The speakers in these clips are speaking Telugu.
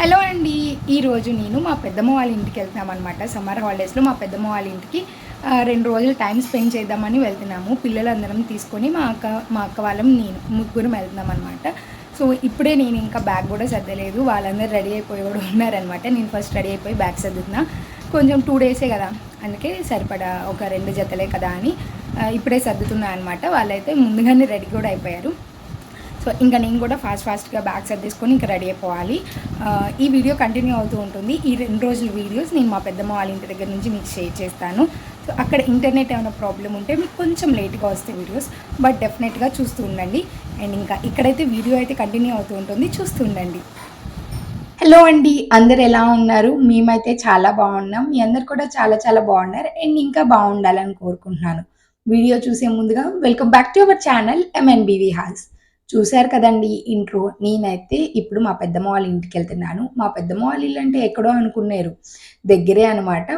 హలో అండి. ఈరోజు నేను మా పెద్దమ్మ వాళ్ళ ఇంటికి వెళ్తున్నామన్నమాట సమ్మర్ హాలిడేస్లో మా పెద్దమ్మ వాళ్ళ ఇంటికి రెండు రోజులు టైం స్పెండ్ చేద్దామని వెళ్తున్నాము. పిల్లలందరం తీసుకొని మా అక్క మా అక్క వాళ్ళం నేను ముగ్గురం వెళ్తున్నాం అనమాట సో ఇప్పుడే నేను ఇంకా బ్యాగ్ కూడా సర్దలేదు. వాళ్ళందరూ రెడీ అయిపోయి కూడా ఉన్నారనమాట నేను ఫస్ట్ రెడీ అయిపోయి బ్యాగ్ సర్దుతున్నా. కొంచెం టూ డేసే కదా. అందుకే సరిపడా ఒక రెండు జతలే కదా అని ఇప్పుడే సర్దుతున్నా అనమాట వాళ్ళైతే ముందుగానే రెడీ కూడా అయిపోయారు. సో ఇంకా నేను కూడా ఫాస్ట్ ఫాస్ట్గా బ్యాగ్ సర్దేసుకొని ఇంకా రెడీ అయిపోవాలి. ఈ వీడియో కంటిన్యూ అవుతూ ఉంటుంది. ఈ రెండు రోజుల వీడియోస్ నేను మా పెద్దమ్మ వాళ్ళ ఇంటి దగ్గర నుంచి మీకు షేర్ చేస్తాను. సో అక్కడ ఇంటర్నెట్ ఏమైనా ప్రాబ్లం ఉంటే మీకు కొంచెం లేట్గా వస్తాయి వీడియోస్ బట్ డెఫినెట్గా చూస్తూ ఉండండి. అండ్ ఇంకా ఇక్కడైతే వీడియో అయితే కంటిన్యూ అవుతూ ఉంటుంది. చూస్తూ ఉండండి. హలో అండి అందరు ఎలా ఉన్నారు? మేమైతే చాలా బాగున్నాం. మీ అందరు కూడా చాలా చాలా బాగున్నారు. అండ్ ఇంకా బాగుండాలని కోరుకుంటున్నాను. వీడియో చూసే ముందుగా welcome back to our channel MNBV halls చూశారు కదండి ఇంట్రో. నేనైతే ఇప్పుడు మా పెద్దమ్మ వాళ్ళ ఇంటికి వెళ్తున్నాను. మా పెద్దమ్మ వాళ్ళ ఇల్లు అంటే ఎక్కడో అనుకున్నారు. దగ్గరే అనమాట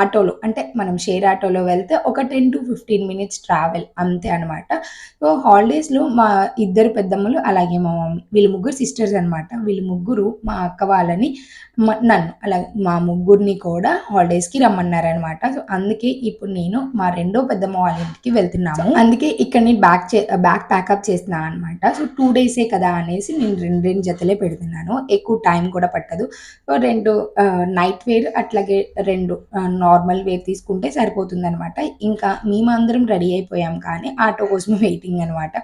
ఆటోలో అంటే మనం షేర్ ఆటోలో వెళ్తే ఒక ten to fifteen minutes travel అంతే అనమాట సో హాలిడేస్లో మా ఇద్దరు పెద్దమ్మలు అలాగే మా మమ్మీ వీళ్ళు ముగ్గురు సిస్టర్స్ అనమాట వీళ్ళు ముగ్గురు మా అక్క వాళ్ళని నన్ను అలాగే మా ముగ్గురిని కూడా హాలిడేస్కి రమ్మన్నారనమాట సో అందుకే ఇప్పుడు నేను మా రెండో పెద్దమ్మ వాళ్ళ ఇంటికి వెళ్తున్నాము. అందుకే ఇక్కడ నేను బ్యాక్ చే బ్యాగ్ ప్యాకప్ చేస్తున్నాను అనమాట సో టూ డేసే కదా అనేసి నేను రెండు రెండు జతలే పెడుతున్నాను. ఎక్కువ టైం కూడా పట్టదు. సో రెండు నైట్ వేర్ అట్లాగే రెండు నార్మల్ వేర్ తీసుకుంటే సరిపోతుంది అనమాట ఇంకా మేమందరం రెడీ అయిపోయాం కానీ ఆటో కోసం వెయిటింగ్ అనమాట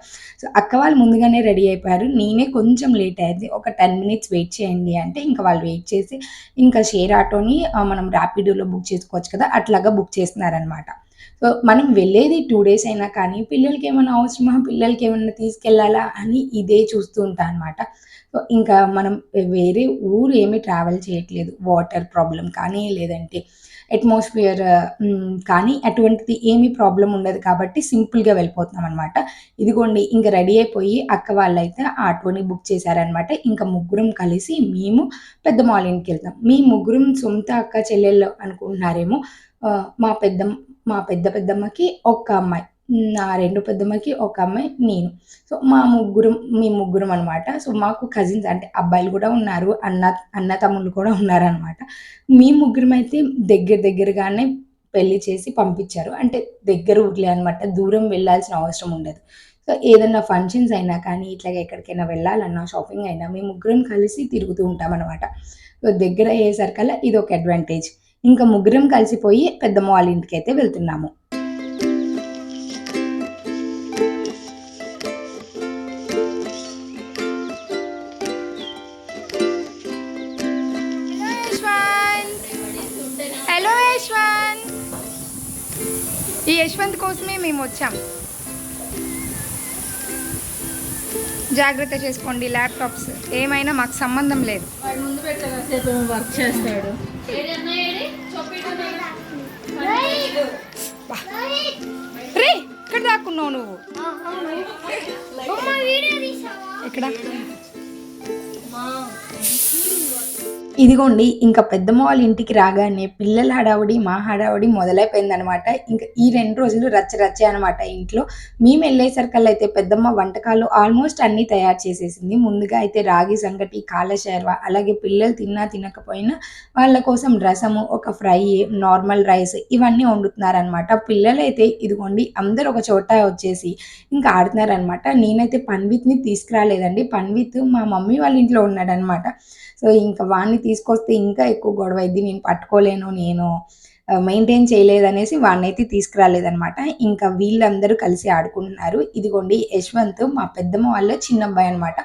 సో అక్క వాళ్ళు ముందుగానే రెడీ అయిపోయారు. నేనే కొంచెం లేట్ అయింది. ఒక టెన్ మినిట్స్ వెయిట్ చేయండి అంటే ఇంకా వాళ్ళు వెయిట్ చేసి ఇంకా షేర్ ఆటోని మనం ర్యాపిడోలో బుక్ చేసుకోవచ్చు కదా అట్లాగా బుక్ చేస్తున్నారనమాట సో మనం వెళ్ళేది టూ డేస్ అయినా కానీ పిల్లలకి ఏమైనా అవసరమా? పిల్లలకి ఏమైనా తీసుకెళ్ళాలా? అని ఇదే చూస్తూ ఉంటా అనమాట సో ఇంకా మనం వేరే ఊరు ఏమీ ట్రావెల్ చేయట్లేదు. వాటర్ ప్రాబ్లం కానీ లేదంటే అట్మాస్ఫియర్ uh, mm, కానీ అటువంటిది ఏమీ ప్రాబ్లం ఉండదు కాబట్టి సింపుల్గా వెళ్ళిపోతున్నాం అనమాట ఇదిగోండి ఇంకా రెడీ అయిపోయి అక్క వాళ్ళైతే ఆటోని బుక్ చేశారనమాట ఇంకా ముగ్గురం కలిసి మేము పెద్ద వాళ్ళ ఇంటికి వెళ్తాం. మీ ముగ్గురం సొంత అక్క చెల్లెళ్ళు అనుకుంటున్నారేమో మా పెద్ద మా పెద్ద పెద్దమ్మకి ఒక్క అమ్మాయి. నా రెండు పెద్దమ్మకి ఒక అమ్మాయి నేను. సో మా ముగ్గురం మీ ముగ్గురం అనమాట సో మాకు కజిన్స్ అంటే అబ్బాయిలు కూడా ఉన్నారు అన్న అన్న తమ్ముళ్ళు కూడా ఉన్నారనమాట మీ ముగ్గురం అయితే దగ్గర దగ్గరగానే పెళ్ళి చేసి పంపించారు. అంటే దగ్గర ఊర్లే అనమాట దూరం వెళ్ళాల్సిన అవసరం ఉండదు. సో ఏదన్నా ఫంక్షన్స్ అయినా కానీ ఇట్లా ఎక్కడికైనా వెళ్ళాలన్నా షాపింగ్ అయినా మేము ముగ్గురం కలిసి తిరుగుతూ ఉంటాం అనమాట సో దగ్గర అయ్యేసరికల్లా ఇది ఒక అడ్వాంటేజ్ ఇంకా ముగ్గురం కలిసిపోయి పెద్దమ్మ వాళ్ళ ఇంటికి అయితే వెళ్తున్నాము. ఈ యశ్వంత్ కోసమే మేము వచ్చాం. జాగ్రత్త చేసుకోండి ల్యాప్టాప్స్. ఏమైనా మాకు సంబంధం లేదు. ముందు వర్క్ చేస్తాడు. రే ఇక్కడ దాక్కున్నావు నువ్వు? ఎక్కడ? ఇదిగోండి ఇంకా పెద్దమ్మ వాళ్ళ ఇంటికి రాగానే పిల్లల హడావుడి మా హడావుడి మొదలైపోయిందనమాట. ఇంకా ఈ రెండు రోజులు రచ్చ రచ్చే అనమాట ఇంట్లో. మేము వెళ్ళేసరికల్లా అయితే పెద్దమ్మ వంటకాలు ఆల్మోస్ట్ అన్నీ తయారు చేసేసింది. ముందుగా అయితే రాగి సంగటి కాలశర్వ అలాగే పిల్లలు తిన్నా తినకపోయినా వాళ్ళ కోసం రసము ఒక ఫ్రై నార్మల్ రైస్ ఇవన్నీ వండుతున్నారనమాట. పిల్లలు అయితే ఇదిగోండి అందరు ఒక చోట వచ్చేసి ఇంకా ఆడుతున్నారనమాట. నేనైతే పన్విత్ని తీసుకురాలేదండి. పన్విత్ మా మమ్మీ వాళ్ళ ఇంట్లో ఉన్నాడనమాట. సో ఇంకా వాడిని తీసుకొస్తే ఇంకా ఎక్కువ గొడవ అయింది నేను పట్టుకోలేను నేను మెయింటైన్ చేయలేదనేసి వాడిని అయితే తీసుకురాలేదనమాట ఇంకా వీళ్ళందరూ కలిసి ఆడుకుంటున్నారు. ఇదిగోండి యశ్వంత్ మా పెద్దమ్మ వాళ్ళ చిన్న అబ్బాయి అనమాట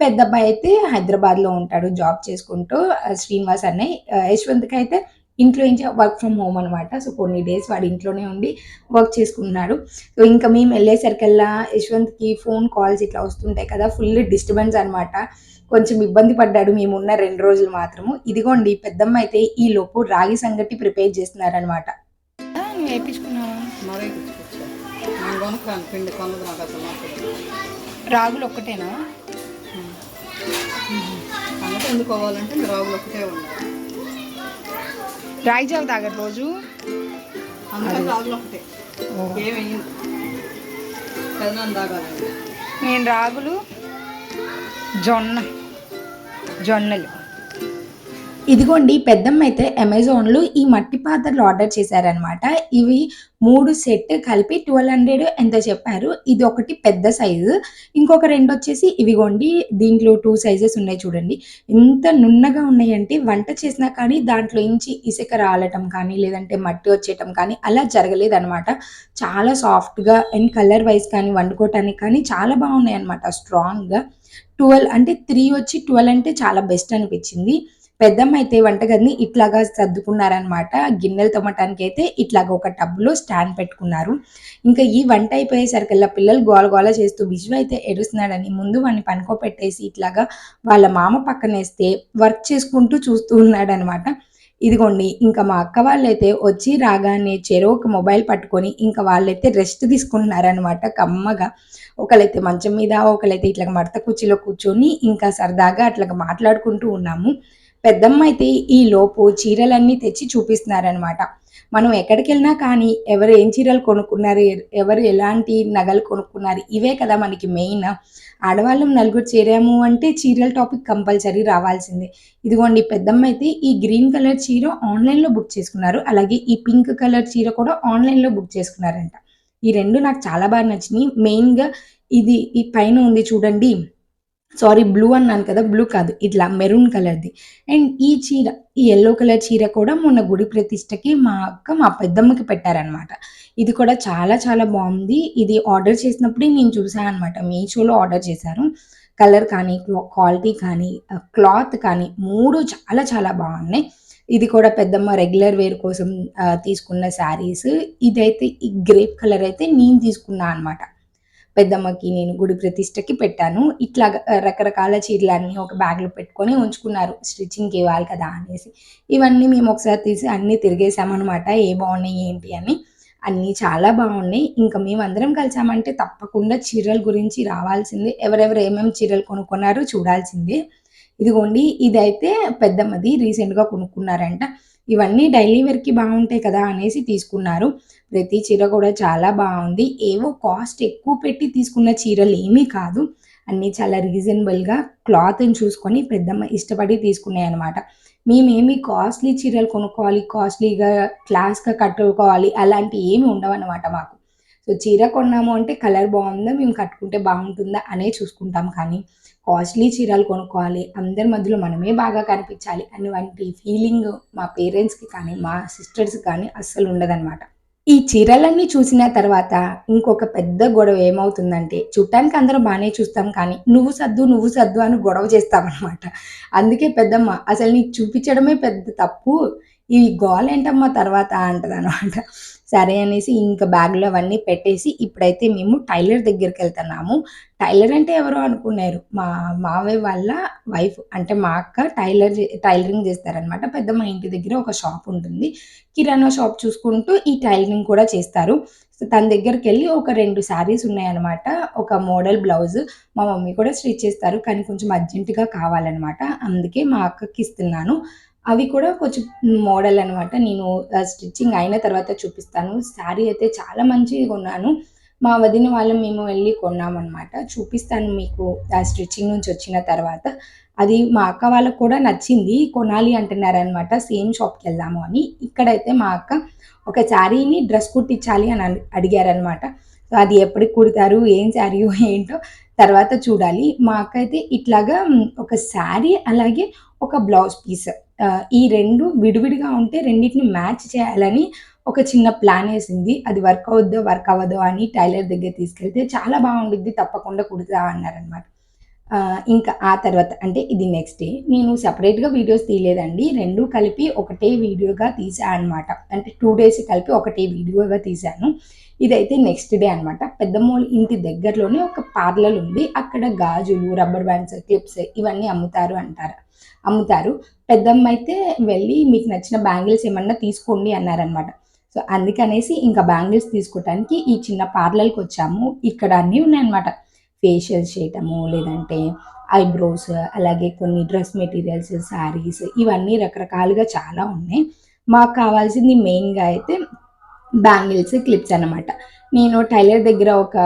పెద్ద అబ్బాయి అయితే హైదరాబాద్లో ఉంటాడు జాబ్ చేసుకుంటూ శ్రీనివాస్ అన్నయ్య. యశ్వంత్కి అయితే ఇంట్లో నుంచి వర్క్ ఫ్రమ్ హోమ్ అనమాట సో కొన్ని డేస్ వాడు ఇంట్లోనే ఉండి వర్క్ చేసుకుంటున్నాడు. సో ఇంకా మేము వెళ్ళేసరికల్లా యశ్వంత్కి ఫోన్ కాల్స్ ఇట్లా వస్తుంటాయి కదా ఫుల్ డిస్టర్బెన్స్ అనమాట కొంచెం ఇబ్బంది పడ్డాడు మేమున్న రెండు రోజులు మాత్రము. ఇదిగోండి పెద్దమ్మ అయితే ఈ లోపు రాగి సంగటి ప్రిపేర్ చేస్తున్నారనమాట రాగులు ఒక్కటేనా? రాగులు ఒకటే ఉండాలి రాగి జావ తాగరు రోజు? రాగులు ఒకటే నేను రాగులు జొన్న. జొన్నలు. ఇదిగోండి పెద్దమ్మ అయితే అమెజాన్లో ఈ మట్టి పాత్రలు ఆర్డర్ చేశారనమాట ఇవి మూడు సెట్ కలిపి ట్వెల్వ్ హండ్రెడ్ ఎంత చెప్పారు? ఇది ఒకటి పెద్ద సైజు. ఇంకొక రెండు వచ్చేసి ఇవిగోండి దీంట్లో టూ సైజెస్ ఉన్నాయి చూడండి. ఎంత నున్నగా ఉన్నాయంటే వంట చేసినా కానీ దాంట్లో ఇంచి ఇసుక రాలటం కానీ లేదంటే మట్టి వచ్చేయటం కానీ అలా జరగలేదనమాట చాలా సాఫ్ట్గా అండ్ కలర్ వైజ్ కానీ వండుకోవటానికి కానీ చాలా బాగున్నాయి అనమాట స్ట్రాంగ్గా. ట్వెల్వ్ అంటే త్రీ వచ్చి ట్వెల్వ్ అంటే చాలా బెస్ట్ అనిపించింది. పెద్దమ్మ అయితే వంటగదిని ఇట్లాగా సర్దుకున్నారనమాట గిన్నెలు తోమటానికి అయితే ఇట్లాగా ఒక టబ్లో స్టాండ్ పెట్టుకున్నారు. ఇంకా ఈ వంట అయిపోయేసరికల్లా పిల్లలు గోల గోల చేస్తూ బిజు అయితే ఎడుస్తున్నాడని ముందు వాడిని పనుకోపెట్టేసి ఇట్లాగా వాళ్ళ మామ పక్కనేస్తే వర్క్ చేసుకుంటూ చూస్తూ ఉన్నాడనమాట ఇదిగోండి ఇంకా మా అక్క వాళ్ళైతే వచ్చి రాగానే చెరో ఒక మొబైల్ పట్టుకొని ఇంకా వాళ్ళైతే రెస్ట్ తీసుకుంటున్నారనమాట కమ్మగా. ఒకళ్ళైతే మంచం మీద ఒకళ్ళైతే ఇట్లా మడత కుర్చీలో కూర్చొని ఇంకా సరదాగా అట్లా మాట్లాడుకుంటూ ఉన్నాము. పెద్దమ్మ అయితే ఈ లోపు చీరలన్నీ తెచ్చి చూపిస్తున్నారనమాట మనం ఎక్కడికి వెళ్ళినా కానీ ఎవరు ఏం చీరలు కొనుక్కున్నారు ఎవరు ఎలాంటి నగలు కొనుక్కున్నారు ఇవే కదా మనకి మెయిన్. ఆడవాళ్ళం నలుగురు చేరాము అంటే చీరల టాపిక్ కంపల్సరీ రావాల్సిందే. ఇదిగోండి పెద్దమ్మ అయితే ఈ గ్రీన్ కలర్ చీర ఆన్లైన్లో బుక్ చేసుకున్నారు. అలాగే ఈ పింక్ కలర్ చీర కూడా ఆన్లైన్లో బుక్ చేసుకున్నారంట. ఈ రెండు నాకు చాలా బాగా నచ్చినాయి. మెయిన్గా ఇది ఈ పైన ఉంది చూడండి. సారీ బ్లూ అన్నాను కదా బ్లూ కాదు ఇట్లా మెరూన్ కలర్ది. అండ్ ఈ చీర ఈ ఎల్లో కలర్ చీర కూడా మొన్న గుడి ప్రతిష్టకి మా అక్క మా పెద్దమ్మకి పెట్టారనమాట ఇది కూడా చాలా చాలా బాగుంది. ఇది ఆర్డర్ చేసినప్పుడే నేను చూసాను అనమాట మీషోలో ఆర్డర్ చేశారు. కలర్ కానీ క్వాలిటీ కానీ క్లాత్ కానీ మూడు చాలా చాలా బాగున్నాయి. ఇది కూడా పెద్దమ్మ రెగ్యులర్ వేర్ కోసం తీసుకున్న శారీస్ ఇదైతే ఈ గ్రేప్ కలర్ అయితే నేను తీసుకున్నా అనమాట పెద్దమ్మకి నేను గుడి ప్రతిష్టకి పెట్టాను. ఇట్లా రకరకాల చీరలన్నీ ఒక బ్యాగ్లో పెట్టుకొని ఉంచుకున్నారు. స్టిచ్చింగ్కి ఇవ్వాలి కదా అనేసి. ఇవన్నీ మేము ఒకసారి తీసి అన్నీ తిరిగేసామన్నమాట ఏ బాగున్నాయి ఏంటి అని. అన్నీ చాలా బాగున్నాయి. ఇంకా మేము అందరం కలిసామంటే తప్పకుండా చీరల గురించి రావాల్సిందే. ఎవరెవరు ఏమేమి చీరలు కొనుక్కున్నారో చూడాల్సిందే. ఇదిగోండి ఇదైతే పెద్దమ్మది రీసెంట్గా కొనుక్కున్నారంట. ఇవన్నీ డైలీ వేర్కి బాగుంటాయి కదా అనేసి తీసుకున్నారు. ప్రతి చీర కూడా చాలా బాగుంది. ఏవో కాస్ట్ ఎక్కువ పెట్టి తీసుకున్న చీరలు ఏమీ కాదు. అన్నీ చాలా రీజనబుల్గా క్లాత్ని చూసుకొని పెద్దమ్మ ఇష్టపడి తీసుకున్నాయి అనమాట మేమేమి కాస్ట్లీ చీరలు కొనుక్కోవాలి కాస్ట్లీగా క్లాస్గా కట్టుకోవాలి అలాంటివి ఏమి ఉండవన్నమాట మాకు. సో చీర కొన్నాము అంటే కలర్ బాగుందా మేము కట్టుకుంటే బాగుంటుందా అనే చూసుకుంటాం. కానీ కాస్ట్లీ చీరలు కొనుక్కోవాలి అందరి మధ్యలో మనమే బాగా కనిపించాలి అనేవంటి ఫీలింగ్ మా పేరెంట్స్కి కానీ మా సిస్టర్స్కి కానీ అస్సలు ఉండదన్నమాట. ఈ చీరలన్నీ చూసిన తర్వాత ఇంకొక పెద్ద గొడవ ఏమవుతుందంటే చుట్టానికి అందరం బాగానే చూస్తాం కానీ నువ్వు సద్దు నువ్వు సద్దు అని గొడవ చేస్తామన్నమాట. అందుకే పెద్దమ్మ అసలు నీకు చూపించడమే పెద్ద తప్పు ఈ గోల్ ఏంటమ్మా తర్వాత అంటదన్నమాట. సరే అనేసి ఇంకా బ్యాగ్లో అవన్నీ పెట్టేసి ఇప్పుడైతే మేము టైలర్ దగ్గరికి వెళ్తున్నాము. టైలర్ అంటే ఎవరో అనుకున్నారు. మా మావయ్య వాళ్ళ వైఫ్ అంటే మా అక్క టైలర్ టైలరింగ్ చేస్తారనమాట పెద్ద మా ఇంటి దగ్గర ఒక షాప్ ఉంటుంది. కిరాణా షాప్ చూసుకుంటూ ఈ టైలరింగ్ కూడా చేస్తారు. సో తన దగ్గరికి వెళ్ళి ఒక రెండు శారీస్ ఉన్నాయన్నమాట. ఒక మోడల్ బ్లౌజ్ మా మమ్మీ కూడా స్టిచ్ చేస్తారు. కానీ కొంచెం అర్జెంటుగా కావాలన్నమాట. అందుకే మా అక్కకి ఇస్తున్నాను. అవి కూడా కొంచెం మోడల్ అనమాట నేను స్టిచ్చింగ్ అయిన తర్వాత చూపిస్తాను. శారీ అయితే చాలా మంచిగా కొన్నాను. మా వదిన వాళ్ళం మేము వెళ్ళి కొన్నామన్నమాట. చూపిస్తాను మీకు ఆ స్టిచ్చింగ్ నుంచి వచ్చిన తర్వాత. అది మా అక్క వాళ్ళకు కూడా నచ్చింది. కొనాలి అంటున్నారనమాట సేమ్ షాప్కి వెళ్దాము అని. ఇక్కడైతే మా అక్క ఒక శారీని డ్రెస్ కుట్టించాలి అని అడిగారనమాట సో అది ఎప్పటికి కుడతారు? ఏం శారీ ఏంటో తర్వాత చూడాలి. మా అక్క అయితే ఇట్లాగా ఒక శారీ అలాగే ఒక బ్లౌజ్ పీస్ ఈ రెండు విడివిడిగా ఉంటే రెండింటిని మ్యాచ్ చేయాలని ఒక చిన్న ప్లాన్ వేసింది. అది వర్క్ అవుద్దో వర్క్ అవ్వదో అని టైలర్ దగ్గర తీసుకెళ్తే చాలా బాగుండిద్ది తప్పకుండా కుడతా అన్నారనమాట ఇంకా ఆ తర్వాత అంటే ఇది నెక్స్ట్ డే. నేను సపరేట్గా వీడియోస్ తీయలేదండి. రెండు కలిపి ఒకటే వీడియోగా తీసా అనమాట అంటే టూ డేస్ కలిపి ఒకటే వీడియోగా తీశాను ఇదైతే నెక్స్ట్ డే అనమాట పెద్దమ్మోళ్ళ ఇంటి దగ్గరలోనే ఒక పార్లర్ ఉంది. అక్కడ గాజులు రబ్బర్ బ్యాండ్స్ క్లిప్స్ ఇవన్నీ అమ్ముతారు అంటారు. అమ్ముతారు. పెద్దమ్మ అయితే వెళ్ళి మీకు నచ్చిన బ్యాంగిల్స్ ఏమన్నా తీసుకోండి అన్నారనమాట సో అందుకనేసి ఇంకా బ్యాంగిల్స్ తీసుకోవటానికి ఈ చిన్న పార్లర్కి వచ్చాము. ఇక్కడ అన్నీ ఉన్నాయన్నమాట. ఫేషియల్స్ చేయటము లేదంటే ఐబ్రోస్ అలాగే కొన్ని డ్రెస్ మెటీరియల్స్ శారీస్ ఇవన్నీ రకరకాలుగా చాలా ఉన్నాయి. మాకు కావాల్సింది మెయిన్గా అయితే బ్యాంగిల్స్ క్లిప్స్ అన్నమాట. నేను టైలర్ దగ్గర ఒక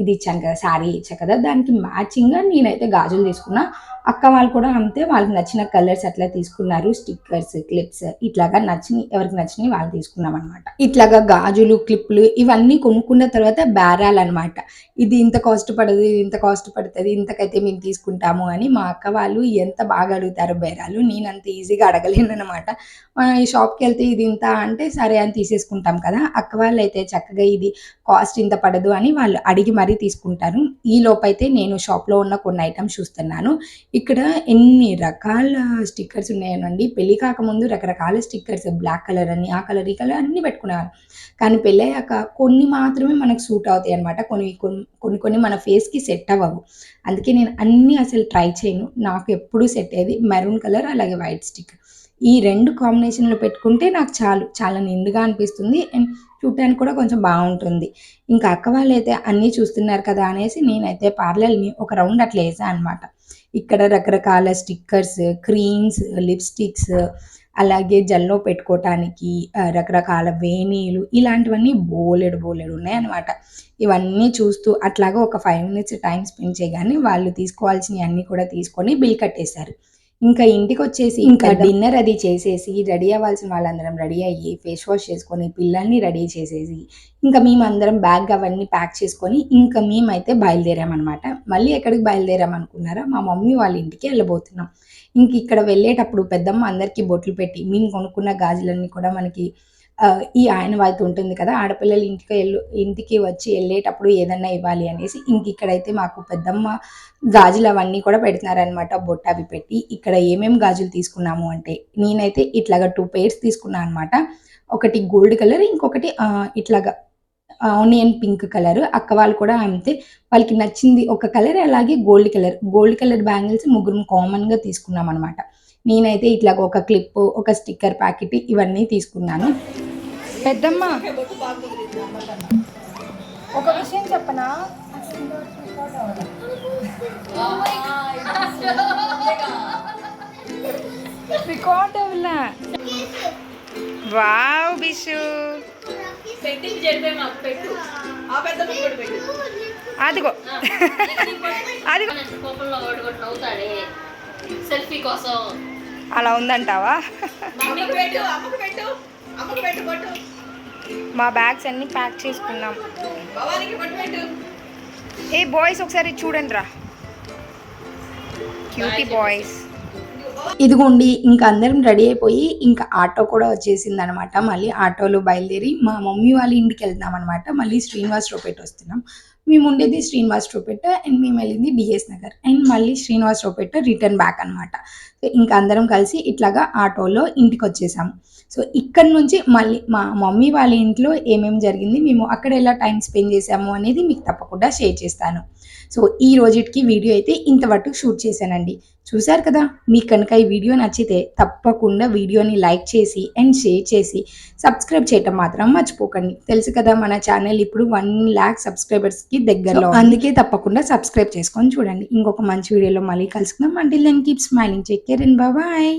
ఇది ఇచ్చాను కదా శారీ ఇచ్చా కదా దానికి మ్యాచింగ్గా నేనైతే గాజులు తీసుకున్నా. అక్క వాళ్ళు కూడా అంతే వాళ్ళకి నచ్చిన కలర్స్ అట్లా తీసుకున్నారు స్టిక్కర్స్ క్లిప్స్ ఇట్లాగా నచ్చిన ఎవరికి నచ్చినవి వాళ్ళు తీసుకున్నాం అనమాట ఇట్లాగా గాజులు క్లిప్లు ఇవన్నీ కొనుక్కున్న తర్వాత బేరాలు అనమాట ఇది ఇంత కాస్ట్ పడదు ఇది ఇంత కాస్ట్ పడుతుంది ఇంతకైతే మేము తీసుకుంటాము అని మా అక్క వాళ్ళు ఎంత బాగా అడుగుతారు బేరాలు నేను అంత ఈజీగా అడగలేను అనమాట ఈ షాప్కి వెళ్తే ఇది ఇంత అంటే సరే అని తీసేసుకుంటాం కదా అక్క వాళ్ళు అయితే చక్కగా ఇది కాస్ట్ ఇంత పడదు అని వాళ్ళు అడిగి మరీ తీసుకుంటారు. ఈ లోపైతే నేను షాప్లో ఉన్న కొన్ని ఐటమ్స్ చూస్తున్నాను. ఇక్కడ ఎన్ని రకాల స్టిక్కర్స్ ఉన్నాయనండి? పెళ్ళి కాకముందు రకరకాల స్టిక్కర్స్ బ్లాక్ కలర్ అని ఆ కలర్ ఈ కలర్ అన్ని పెట్టుకునేవారు. కానీ పెళ్ళయ్యాక కొన్ని మాత్రమే మనకు సూట్ అవుతాయి అనమాట కొన్ని కొన్ని కొన్ని కొన్ని మన ఫేస్కి సెట్ అవ్వవు. అందుకే నేను అన్ని అసలు ట్రై చేయను. నాకు ఎప్పుడూ సెట్ అయ్యేది మెరూన్ కలర్ అలాగే వైట్ స్టిక్కర్ ఈ రెండు కాంబినేషన్లో పెట్టుకుంటే నాకు చాలు. చాలా నిండుగా అనిపిస్తుంది. అండ్ చూడటానికి కూడా కొంచెం బాగుంటుంది. ఇంకా అక్క వాళ్ళు అయితే అన్నీ చూస్తున్నారు కదా అనేసి నేనైతే పార్లర్ని ఒక రౌండ్ అట్లా వేసాను అనమాట ఇక్కడ రకరకాల స్టిక్కర్స్ క్రీమ్స్ లిప్స్టిక్స్ అలాగే జల్లో పెట్టుకోవటానికి రకరకాల వేణీలు ఇలాంటివన్నీ బోలెడు బోలెడు ఉన్నాయన్నమాట. ఇవన్నీ చూస్తూ అట్లాగా ఒక ఫైవ్ మినిట్స్ టైం స్పెండ్ చేయగానే వాళ్ళు తీసుకోవాల్సినవి అన్నీ కూడా తీసుకొని బిల్ కట్టేశారు. ఇంకా ఇంటికి వచ్చేసి ఇంకా డిన్నర్ అది చేసేసి రెడీ అవ్వాల్సిన వాళ్ళందరం రెడీ అయ్యి ఫేస్ వాష్ చేసుకొని పిల్లల్ని రెడీ చేసేసి ఇంకా మేమందరం బ్యాగ్ అవన్నీ ప్యాక్ చేసుకొని ఇంకా మేమైతే బయలుదేరామన్నమాట. మళ్ళీ ఎక్కడికి బయలుదేరాం అనుకున్నారా? మా మమ్మీ వాళ్ళ ఇంటికి వెళ్ళబోతున్నాం. ఇంక ఇక్కడ వెళ్ళేటప్పుడు పెద్దమ్మ అందరికీ బొట్లు పెట్టి మేము కొనుక్కున్న గాజులన్నీ కూడా మనకి ఈ ఆయన వాళ్ళతో ఉంటుంది కదా ఆడపిల్లలు ఇంటికి వెళ్ళు ఇంటికి వచ్చి వెళ్ళేటప్పుడు ఏదన్నా ఇవ్వాలి అనేసి ఇంక ఇక్కడైతే మాకు పెద్దమ్మ గాజులు అవన్నీ కూడా పెడుతున్నారనమాట బొట్ట అవి పెట్టి. ఇక్కడ ఏమేం గాజులు తీసుకున్నాము అంటే నేనైతే ఇట్లాగా టూ పేర్స్ తీసుకున్నాను అనమాట ఒకటి గోల్డ్ కలర్ ఇంకొకటి ఇట్లాగా ఆనియన్ పింక్ కలర్ అక్క వాళ్ళు కూడా అంతే వాళ్ళకి నచ్చింది ఒక కలర్ అలాగే gold colour gold colour bangles ముగ్గురు కామన్గా తీసుకున్నాం అనమాట నేనైతే ఇట్లాగ ఒక క్లిప్ ఒక స్టిక్కర్ ప్యాకెట్ ఇవన్నీ తీసుకున్నాను. పెద్దమ్మ. ఒక విషయం చెప్పనా? రికార్డ్ అవ్వలా వావ్ బిషు. అదిగో. అదిగో. సెల్ఫీ కోసం. అలా ఉందంటావా? మా బ్యాగ్స్ అన్ని ప్యాక్ చేసుకున్నాం. ఏ బాయ్స్ ఒకసారి చూడండి రా క్యూటీ బాయ్స్. ఇదిగోండి ఇంకా అందరం రెడీ అయిపోయి ఇంకా ఆటో కూడా వచ్చేసింది అనమాట మళ్ళీ ఆటోలో బయలుదేరి మా మమ్మీ వాళ్ళ ఇంటికి వెళ్తున్నాం అనమాట మళ్ళీ శ్రీనివాస్ రోపేట వస్తున్నాం. మేము ఉండేది శ్రీనివాస్ రోపేట అండ్ మేము వెళ్ళింది డిఎస్ నగర్. అండ్ మళ్ళీ శ్రీనివాస్ రోపేట రిటర్న్ బ్యాక్ అనమాట సో ఇంకా అందరం కలిసి ఇట్లాగా ఆటోలో ఇంటికి వచ్చేసాము సో ఇక్కడ నుంచి మళ్ళీ మా మమ్మీ వాళ్ళ ఇంట్లో ఏమేమి జరిగింది మేము అక్కడ ఎలా టైం స్పెండ్ చేసాము అనేది మీకు తప్పకుండా షేర్ చేస్తాను. సో ఈ రోజుకి వీడియో అయితే ఇంతవరకు షూట్ చేశానండి. చూశారు కదా మీకు కనుక ఈ వీడియో నచ్చితే తప్పకుండా వీడియోని లైక్ చేసి అండ్ షేర్ చేసి సబ్స్క్రైబ్ చేయటం మాత్రం మర్చిపోకండి. తెలుసు కదా మన ఛానల్ ఇప్పుడు వన్ ల్యాక్ సబ్స్క్రైబర్స్కి దగ్గరలో. అందుకే తప్పకుండా సబ్స్క్రైబ్ చేసుకొని చూడండి. ఇంకొక మంచి వీడియోలో మళ్ళీ కలుసుకుందాం. అంటే then keep smiling take care and bye